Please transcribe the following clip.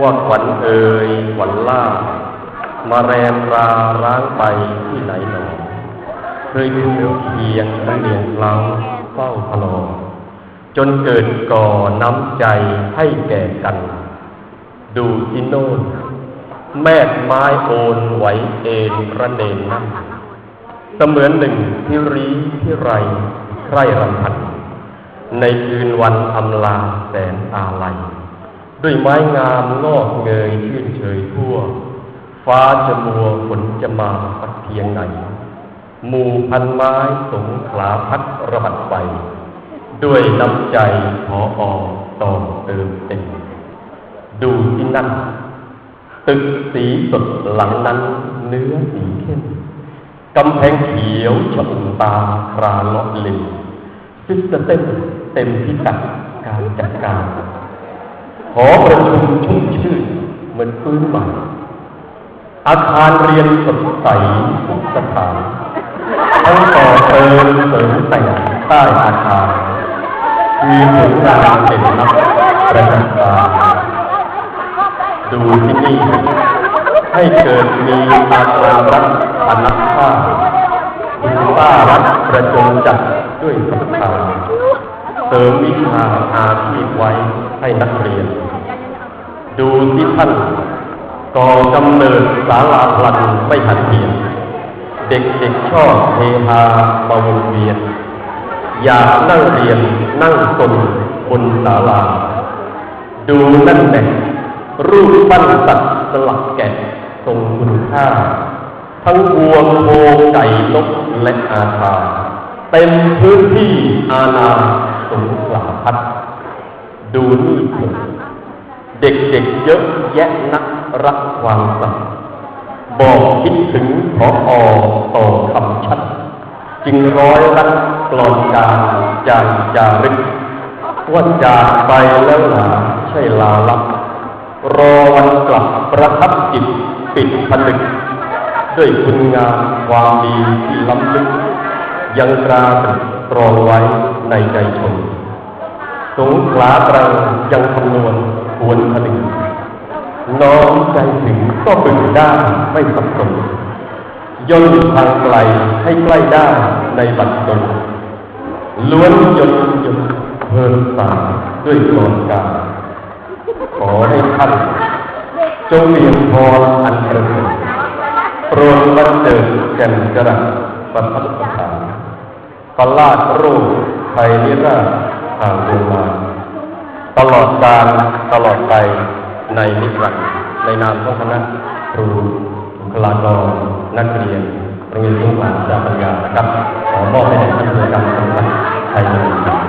ว่าขวัญเอ่ยขวัญล่า มาแรมราร้างไปที่ไหนหนอเคยดูเคียงระเนียงเล้าเฝ้าพลอจนเกิดก่อน้ำใจให้แก่กัน ดูที่โน่นแม่ไม้โอนไหวเอ็นระเนนนั่นเสมือนหนึ่งที่รีที่ไรใคร่รำพัน ในคืนวันอำลาแสนอาลัย ด้วยไม้งามงอกเงยชื่นเฉยทั่ว ฟ้าจะมัวฝนจะมาสักเพียงไหนหมู่พันไม้สงขลาพัดระบัดไป ด้วยน้ำใจขอออต่อเติมเต็มดูที่นั่น ตึกสีสดหลังนั้นเนื้อสีเข้มกำแพงเขียวชมตาคราเลาะลิมซิสเต็มเต็มพิกัดการจัดการ ขอประชุมชุ่มชื่นเหมือนฟื้นใหม่อาคารเรียนสดใสทุกสถานทั้งต่อเติมเสริมแต่งใต้อาคารคือผลงานเป็นนักประจัการดูที่นี่ ให้เกิดมีอาคารรัฐอนัตตาคุณป้ารัฐประจงจัดด้วยศรัทธาเสริมวิชาอาชีพไว้ ให้นักเรียน ดูที่ท่านก่อกำเนิดสาราพลันไม่หันเหียนเด็กๆชอบเฮฮามาวนเวียน อยากนั่งเรียนนั่งสนบนศาลา ดูนั่นแหละรูปปั้นสัตว์สลักแกะทรงคุณค่า ทั้งวัวโคไก่นกและอาคาเต็มพื้นที่อาณา ดูนี่เถิดเด็กๆเยอะแยะนักรักความสัตย์บอกคิดถึงขออต่อคำชัด จึงร้อยรักกลอนการจางจารึกว่าจากไปแล้วหนาใช่ลาลับรอวันกลับประทับจิตปิดผนึก ด้วยคุณงามความดีที่ล้ำลึก ยังตราตรึกตรองไว้ในใจชน สงขลาตรังยังคำนวณควรผนึกน้อมใจถึงก็บึงได้ไม่สับสนย่นทางไกลให้ใกล้ได้ในบัดดลล้วนยนยนเพลินตาด้วยกลอนกาขอให้ท่านจงเรียนพรอันประเสริฐโปรดบันเดิดแก่นกระประทับสถานตลาดโรคไทยนิราช ผ่านดวงมา ตลอดการตลอดไปในนิรันดร์ในนามของคณะครูบุคลากรนักเรียนโรงเรียนทุ่งหลานจากปัญญานะครับขอมอบให้แด่ท่านผู้การจังหวัดไทยครับ